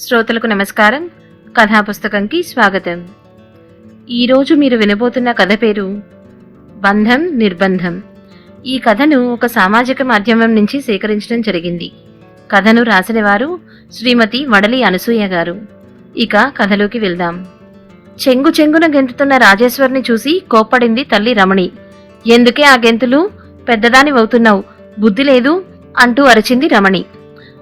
శ్రోతలకు నమస్కారం. కథా పుస్తకంకి స్వాగతం. ఈరోజు మీరు వినబోతున్న కథ పేరు బంధం నిర్బంధం. ఈ కథను ఒక సామాజిక మాధ్యమం నుంచి సేకరించడం జరిగింది. కథను రాసిన వారు శ్రీమతి వడలి అనసూయ గారు. ఇక కథలోకి వెళ్దాం. చెంగు చెంగున గెంతుతున్న రాజేశ్వర్ని చూసి కోప్పడింది తల్లి రమణి. ఎందుకే ఆ గెంతులు? పెద్దదాని అవుతున్నావు బుద్ధి లేదు అంటూ అరిచింది రమణి.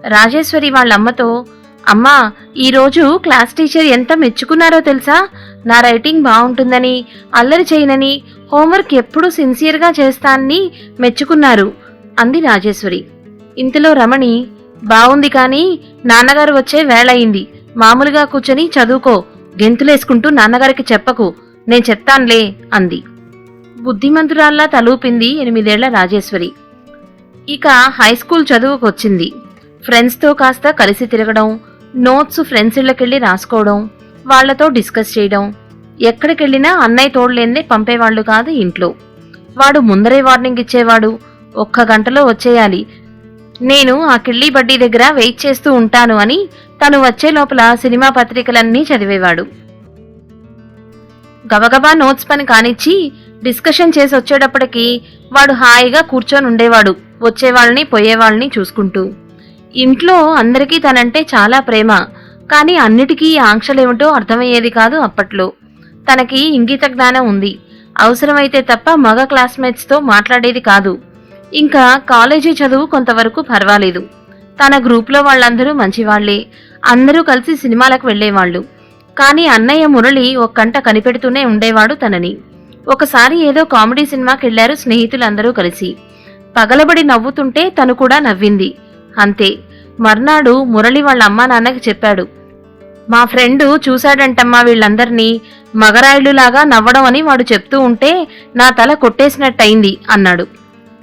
రాజేశ్వరి వాళ్ళమ్మతో అమ్మా ఈరోజు క్లాస్ టీచర్ ఎంత మెచ్చుకున్నారో తెలుసా? నా రైటింగ్ బాగుంటుందని అల్లరి చేయనని హోంవర్క్ ఎప్పుడూ సిన్సియర్గా చేస్తానని మెచ్చుకున్నారు అంది రాజేశ్వరి. ఇంతలో రమణి బాగుంది కానీ నాన్నగారు వచ్చే వేళయింది. మామూలుగా కూర్చొని చదువుకో గెంతులేసుకుంటూ నాన్నగారికి చెప్పకు నేను చెప్తాన్లే అంది. బుద్ధిమంతురాల్లా తలూపింది ఎనిమిదేళ్ళ రాజేశ్వరి. ఇక హై స్కూల్ చదువుకొచ్చింది. ఫ్రెండ్స్తో కాస్త కలిసి తిరగడం నోట్స్ ఫ్రెండ్స్ ఇళ్ళకెళ్ళి రాసుకోవడం వాళ్ళతో డిస్కస్ చేయడం. ఎక్కడికెళ్ళినా అన్నయ్య తోడులేందే పంపేవాళ్ళు కాదు ఇంట్లో. వాడు ముందరే వార్నింగ్ ఇచ్చేవాడు. ఒక్క గంటలో వచ్చేయాలి. నేను ఆ కిళ్ళీ బడ్డీ దగ్గర వెయిట్ చేస్తూ ఉంటాను అని తను వచ్చే లోపల సినిమా పత్రికలన్నీ చదివేవాడు. గబగబా నోట్స్ పని కానిచ్చి డిస్కషన్ చేసి వచ్చేటప్పటికి వాడు హాయిగా కూర్చొని ఉండేవాడు వచ్చేవాళ్ళని పోయేవాళ్ళని చూసుకుంటూ. ఇంట్లో అందరికీ తనంటే చాలా ప్రేమ కానీ అన్నిటికీ ఆంక్షలేమిటో అర్థమయ్యేది కాదు అప్పట్లో. తనకి ఇంగిత జ్ఞానం ఉంది. అవసరమైతే తప్ప మగ క్లాస్మేట్స్తో మాట్లాడేది కాదు. ఇంకా కాలేజీ చదువు కొంతవరకు పర్వాలేదు. తన గ్రూప్లో వాళ్ళందరూ మంచివాళ్ళే. అందరూ కలిసి సినిమాలకు వెళ్ళేవాళ్ళు కానీ అన్నయ్య మురళి ఒక్కంట కనిపెడుతూనే ఉండేవాడు తనని. ఒకసారి ఏదో కామెడీ సినిమాకెళ్ళారు స్నేహితులందరూ కలిసి. పగలబడి నవ్వుతుంటే తను కూడా నవ్వింది. అంతే. మర్నాడు మురళి వాళ్ళ అమ్మా నాన్నకి చెప్పాడు. మా ఫ్రెండు చూశాడంటమ్మా వీళ్ళందర్నీ మగరాయుడులాగా నవ్వడం అని వాడు చెప్తూ ఉంటే నా తల కొట్టేసినట్టయింది అన్నాడు.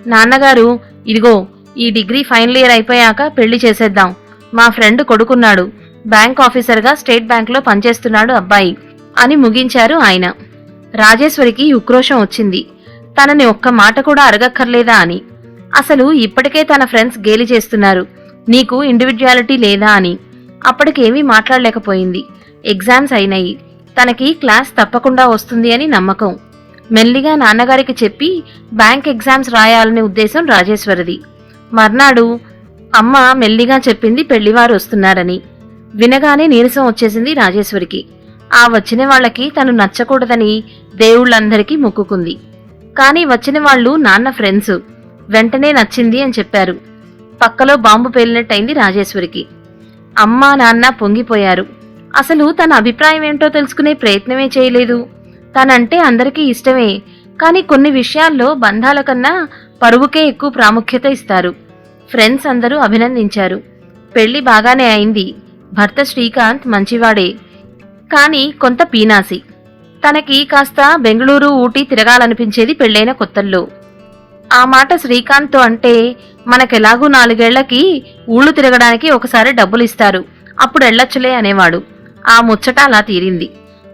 నాన్నగారు ఇదిగో ఈ డిగ్రీ ఫైనల్ ఇయర్ అయిపోయాక పెళ్ళి చేసేద్దాం. మా ఫ్రెండ్ కొడుకున్నాడు. బ్యాంక్ ఆఫీసర్గా స్టేట్ బ్యాంక్లో పనిచేస్తున్నాడు అబ్బాయి అని ముగించారు ఆయన. రాజేశ్వరికి ఉక్రోషం వచ్చింది. తనని ఒక్క మాట కూడా అరగక్కర్లేదా అని. అసలు ఇప్పటికే తన ఫ్రెండ్స్ గేలి చేస్తున్నారు. నీకు ఇండివిజువాలిటీ లేదా అని. అప్పటికేమీ మాట్లాడలేకపోయింది. ఎగ్జామ్స్ అయినాయి. తనకి క్లాస్ తప్పకుండా వస్తుంది అని నమ్మకం. మెల్లిగా నాన్నగారికి చెప్పి బ్యాంక్ ఎగ్జామ్స్ రాయాలనే ఉద్దేశం రాజేశ్వరిది. మర్నాడు అమ్మ మెల్లిగా చెప్పింది పెళ్ళివారు వస్తున్నారని. వినగానే నీరసం వచ్చేసింది రాజేశ్వరికి. ఆ వచ్చిన వాళ్ళకి తను నచ్చకూడదని దేవుళ్ళందరికీ మొక్కుకుంది. కానీ వచ్చిన వాళ్ళు నాన్న ఫ్రెండ్స్. వెంటనే నచ్చింది అని చెప్పారు. పక్కలో బాంబు పేలినట్టయింది రాజేశ్వరికి. అమ్మా నాన్న పొంగిపోయారు. అసలు తన అభిప్రాయం ఏంటో తెలుసుకునే ప్రయత్నమే చేయలేదు. తనంటే అందరికీ ఇష్టమే కానీ కొన్ని విషయాల్లో బంధాల కన్నా పరువుకే ఎక్కువ ప్రాముఖ్యత ఇస్తారు. ఫ్రెండ్స్ అందరూ అభినందించారు. పెళ్ళి బాగానే అయింది. భర్త శ్రీకాంత్ మంచివాడే కానీ కొంత పీనాసి. తనకి కాస్త బెంగళూరు ఊటీ తిరగాలనిపించేది పెళ్ళైన కొత్తల్లో. ఆ మాట శ్రీకాంత్తో అంటే మనకెలాగూ నాలుగేళ్ళకి ఊళ్ళు తిరగడానికి ఒకసారి డబ్బులు ఇస్తారు అప్పుడు వెళ్ళొచ్చులే అనేవాడు. ఆ ముచ్చట అలా తీరింది.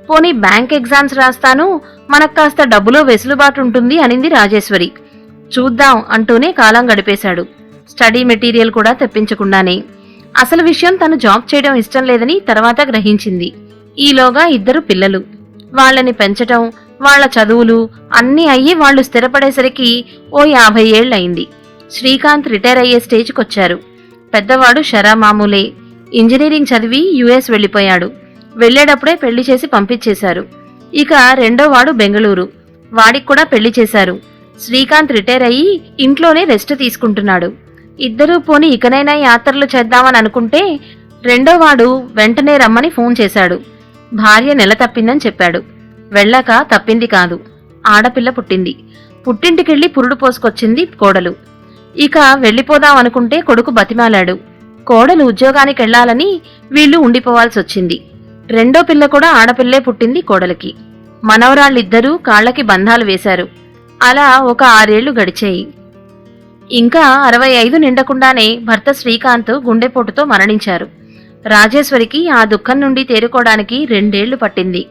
పోనీ బ్యాంక్ ఎగ్జామ్స్ రాస్తాను మనకు కాస్త డబ్బులో వెసులుబాటు ఉంటుంది అనింది రాజేశ్వరి. చూద్దాం అంటూనే కాలం గడిపేశాడు. స్టడీ మెటీరియల్ కూడా తెప్పించకుండానే. అసలు విషయం తను జాబ్ చేయడం ఇష్టం లేదని తర్వాత గ్రహించింది. ఈలోగా ఇద్దరు పిల్లలు. వాళ్ళని పెంచటం వాళ్ళ చదువులు అన్నీ అయ్యి వాళ్ళు స్థిరపడేసరికి ఓ యాభై ఏళ్ళయింది శ్రీకాంత్ రిటైర్ అయ్యే స్టేజ్కొచ్చారు. పెద్దవాడు షరా మామూలే ఇంజనీరింగ్ చదివి యుఎస్ వెళ్ళిపోయాడు. వెళ్ళేటప్పుడే పెళ్ళి చేసి పంపించేశారు. ఇక రెండోవాడు బెంగళూరు. వాడికి కూడా పెళ్ళి చేశారు. శ్రీకాంత్ రిటైర్ అయ్యి ఇంట్లోనే రెస్ట్ తీసుకుంటున్నాడు. ఇద్దరూ పోని ఇకనైనా యాత్రలు చేద్దామని అనుకుంటే రెండోవాడు వెంటనే రమ్మని ఫోన్ చేశాడు. భార్య నెల తప్పిందని చెప్పాడు. వెళ్ళాక తప్పింది కాదు. ఆడపిల్ల పుట్టింది. పుట్టింటికెళ్ళి పురుడు పోసుకొచ్చింది కోడలు. ఇక వెళ్ళిపోదాం అనుకుంటే కొడుకు బతిమాలాడు. కోడలు ఉద్యోగానికెళ్ళాలని వీళ్ళు ఉండిపోవాల్సి వచ్చింది రెండో పిల్ల కూడా ఆడపిల్లే పుట్టింది కోడలికి. మనవరాళ్ళిద్దరూ కాళ్ళకి బంధాలు వేశారు. అలా ఒక ఆరేళ్ళు గడిచాయి. ఇంకా అరవై ఐదు నిండకుండానే భర్త శ్రీకాంత్ గుండెపోటుతో మరణించారు. రాజేశ్వరికి ఆ దుఃఖం నుండి తేరుకోవడానికి రెండేళ్ళు పట్టింది.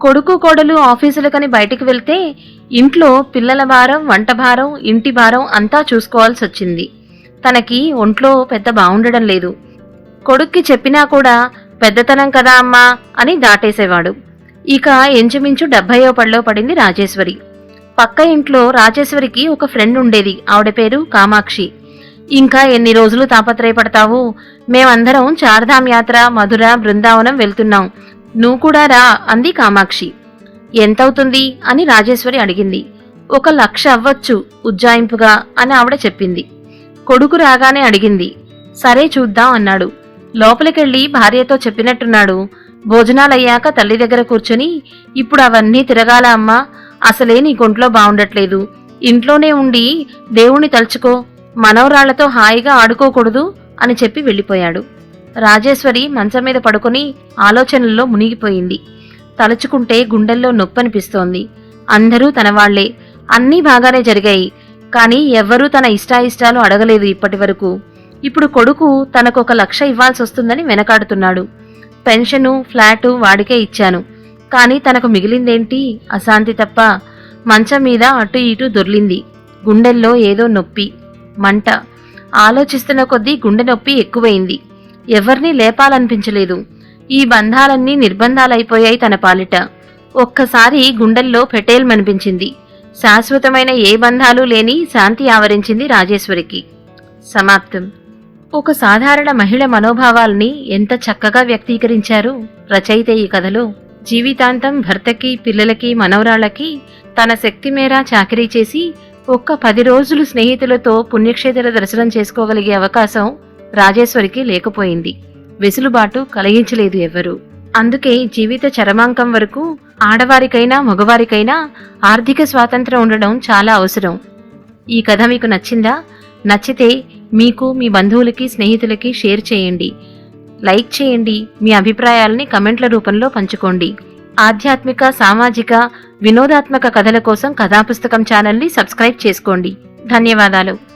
కొడుకు కోడలు ఆఫీసులకని బయటికి వెళ్తే ఇంట్లో పిల్లల భారం వంట భారం ఇంటి భారం అంతా చూసుకోవాల్సి వచ్చింది. తనకి ఒంట్లో పెద్ద బాగుండడం లేదు. కొడుక్కి చెప్పినా కూడా పెద్దతనం కదా అమ్మా అని దాటేసేవాడు. ఇక ఎంచుమించు డెబ్భయో పడిలో పడింది రాజేశ్వరి. పక్క ఇంట్లో రాజేశ్వరికి ఒక ఫ్రెండ్ ఉండేది ఆవిడ పేరు కామాక్షి. ఇంకా ఎన్ని రోజులు తాపత్రయపడతావు? మేమందరం చార్ధామ్ యాత్ర మధుర బృందావనం వెళ్తున్నాం. నువ్వు కూడా రా అంది కామాక్షి. ఎంతవుతుంది? అని రాజేశ్వరి అడిగింది. ఒక లక్ష అవ్వచ్చు ఉజ్జాయింపుగా అని ఆవిడ చెప్పింది. కొడుకు రాగానే అడిగింది. సరే చూద్దాం అన్నాడు. లోపలికెళ్ళి భార్యతో చెప్పినట్టున్నాడు. భోజనాలయ్యాక తల్లి దగ్గర కూర్చొని ఇప్పుడు అవన్నీ తిరగాల అమ్మా? అసలే నీ గుంట్లో బాగుండట్లేదు ఇంట్లోనే ఉండి దేవుణ్ణి తలుచుకో. మనవరాళ్ళతో హాయిగా ఆడుకోకూడదు అని చెప్పి వెళ్ళిపోయాడు. రాజేశ్వరి మంచం మీద పడుకొని ఆలోచనల్లో మునిగిపోయింది. తలుచుకుంటే గుండెల్లో నొప్పనిపిస్తోంది. అందరూ తన వాళ్ళే అన్నీ బాగానే జరిగాయి. కానీ ఎవ్వరూ తన ఇష్టాయిష్టాలు అడగలేదు ఇప్పటి వరకు. ఇప్పుడు కొడుకు తనకొక లక్ష ఇవ్వాల్సి వస్తుందని వెనకాడుతున్నాడు. పెన్షను ఫ్లాటు వాడికే ఇచ్చాను. కానీ తనకు మిగిలిందేంటి? అశాంతి తప్ప మంచం మీద అటు ఇటు దొర్లింది. గుండెల్లో ఏదో నొప్పి. మంట. ఆలోచిస్తున్న కొద్దీ గుండె నొప్పి ఎక్కువైంది. ఎవర్నీ లేపాలనిపించలేదు. ఈ బంధాలన్నీ నిర్బంధాలైపోయాయి తన పాలిట. ఒక్కసారి గుండెల్లో పెటేల్మనిపించింది శాశ్వతమైన ఏ బంధాలు లేని శాంతి ఆవరించింది రాజేశ్వరికి. సమాప్తం. ఒక సాధారణ మహిళ మనోభావాల్ని ఎంత చక్కగా వ్యక్తీకరించారు రచయిత ఈ కథలో. జీవితాంతం భర్తకి పిల్లలకి మనవరాళ్ళకి తన శక్తి మేర చాకరీ చేసి ఒక్క పది రోజులు స్నేహితులతో పుణ్యక్షేత్ర దర్శనం చేసుకోగలిగే అవకాశం రాజేశ్వరికి లేకపోయింది. వెసులుబాటు కలిగించలేదు ఎవ్వరూ అందుకే జీవిత చరమాంకం వరకు ఆడవారికైనా మగవారికైనా ఆర్థిక స్వాతంత్రం ఉండడం చాలా అవసరం. ఈ కథ మీకు నచ్చిందా? నచ్చితే మీకు మీ బంధువులకి స్నేహితులకి షేర్ చేయండి. లైక్ చేయండి. మీ అభిప్రాయాలని కమెంట్ల రూపంలో పంచుకోండి. ఆధ్యాత్మిక సామాజిక వినోదాత్మక కథల కోసం కథాపుస్తకం ఛానల్ని సబ్స్క్రైబ్ చేసుకోండి. ధన్యవాదాలు.